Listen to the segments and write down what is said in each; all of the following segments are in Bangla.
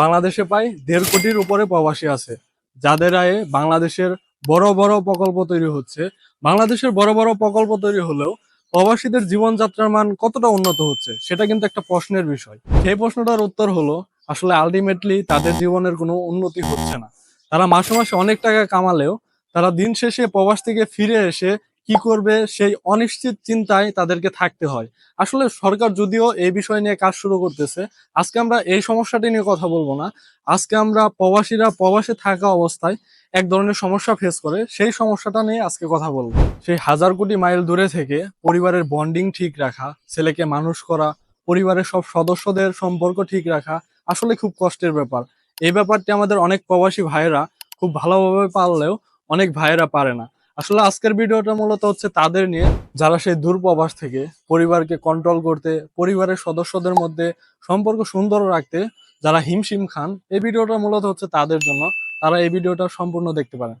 বাংলাদেশে প্রায় দেড় কোটির উপরে প্রবাসী আছে। যাদের আয়ে বাংলাদেশের বড় বড় প্রকল্প তৈরি হচ্ছে। বাংলাদেশের বড় বড় প্রকল্প তৈরি হলেও প্রবাসীদের জীবনযাত্রার মান কতটা উন্নত হচ্ছে, সেটা কিন্তু একটা প্রশ্নের বিষয়। সেই প্রশ্নটার উত্তর হলো, আসলে আলটিমেটলি তাদের জীবনের কোনো উন্নতি হচ্ছে না। তারা মাসে মাসে অনেক টাকা কামালেও তারা দিন শেষে প্রবাস থেকে ফিরে এসে কি করবে সেই অনিশ্চিত চিন্তায় তাদেরকে থাকতে হয়। আসলে সরকার যদিও এই বিষয় নিয়ে কাজ শুরু করতেছে, আজকে আমরা এই সমস্যাটি নিয়ে কথা বলব না। আজকে আমরা প্রবাসীরা প্রবাসে থাকা অবস্থায় এক ধরনের সমস্যা ফেস করে, সেই সমস্যাটা নিয়ে আজকে কথা বলব। সেই হাজার কোটি মাইল দূরে থেকে পরিবারের বন্ডিং ঠিক রাখা, ছেলেকে মানুষ করা, পরিবারের সব সদস্যদের সম্পর্ক ঠিক রাখা, আসলে খুব কষ্টের ব্যাপার। এই ব্যাপারটি আমাদের অনেক প্রবাসী ভাইয়েরা খুব ভালোভাবে পারলেও অনেক ভাইয়েরা পারে না। আসলে আজকের ভিডিওটা মূলত হচ্ছে তাদের নিয়ে, যারা সেই দূর প্রবাস থেকে পরিবারকে কন্ট্রোল করতে, পরিবারের সদস্যদের মধ্যে সম্পর্ক সুন্দর রাখতে যারা হিমশিম খান, এই ভিডিওটা মূলত হচ্ছে তাদের জন্য। তারা এই ভিডিওটা সম্পূর্ণ দেখতে পারেন।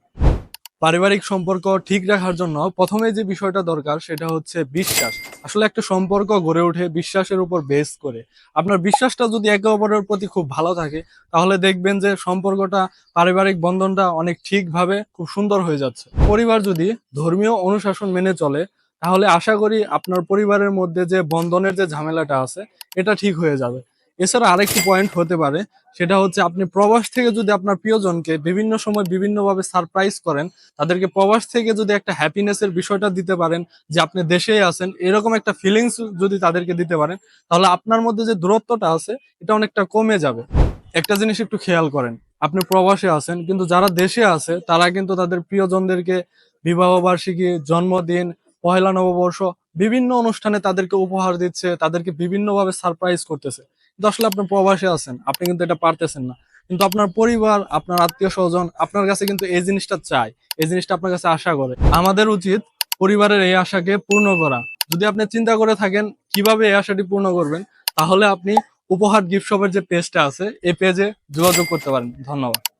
পারিবারিক সম্পর্ক ঠিক রাখার জন্য প্রথমে যে বিষয়টা দরকার সেটা হচ্ছে বিশ্বাস। আসলে একটা সম্পর্ক গড়ে ওঠে বিশ্বাসের উপর বেস করে। আপনার বিশ্বাসটা যদি একে অপরের প্রতি খুব ভালো থাকে, তাহলে দেখবেন যে সম্পর্কটা, পারিবারিক বন্ধনটা অনেক ঠিকভাবে খুব সুন্দর হয়ে যাচ্ছে। পরিবার যদি ধর্মীয় অনুশাসন মেনে চলে, তাহলে আশা করি আপনার পরিবারের মধ্যে যে বন্ধনের যে ঝামেলাটা আছে, এটা ঠিক হয়ে যাবে। এছাড়া আরেকটি পয়েন্ট হতে পারে, সেটা হচ্ছে আপনি প্রবাস থেকে যদি আপনার প্রিয়জনকে বিভিন্ন সময় বিভিন্নভাবে সারপ্রাইজ করেন, তাদেরকে প্রবাস থেকে যদি একটা হ্যাপিনেসের বিষয়টা দিতে পারেন, যে আপনি দেশেই আছেন, এরকম একটা ফিলিংস যদি তাদেরকে দিতে পারেন, তাহলে আপনার মধ্যে যে দূরত্বটা আছে, এটা অনেকটা কমে যাবে। একটা জিনিস একটু খেয়াল করেন, আপনি প্রবাসে আছেন, কিন্তু যারা দেশে আছে, তারা কিন্তু তাদের প্রিয়জনদেরকে বিবাহ বার্ষিকী জন্মদিন পহেলা নববর্ষ বিভিন্ন অনুষ্ঠানে তাদেরকে উপহার দিচ্ছে, তাদেরকে বিভিন্নভাবে সারপ্রাইজ করতেছে। কিন্তু আসলে আপনি প্রবাসে আছেন, আপনি কিন্তু এটা পারতেছেন না। কিন্তু আপনার পরিবার, আপনার আত্মীয় স্বজন, আপনার কাছে কিন্তু এই জিনিসটা চায়, এই জিনিসটা আপনার কাছে আশা করে। আমাদের উচিত পরিবারের এই আশাকে পূর্ণ করা। যদি আপনি চিন্তা করে থাকেন কীভাবে এই আশাটি পূর্ণ করবেন, তাহলে আপনি উপহার গিফট শপের যে পেজটা আছে, এই পেজে যোগাযোগ করতে পারেন। ধন্যবাদ।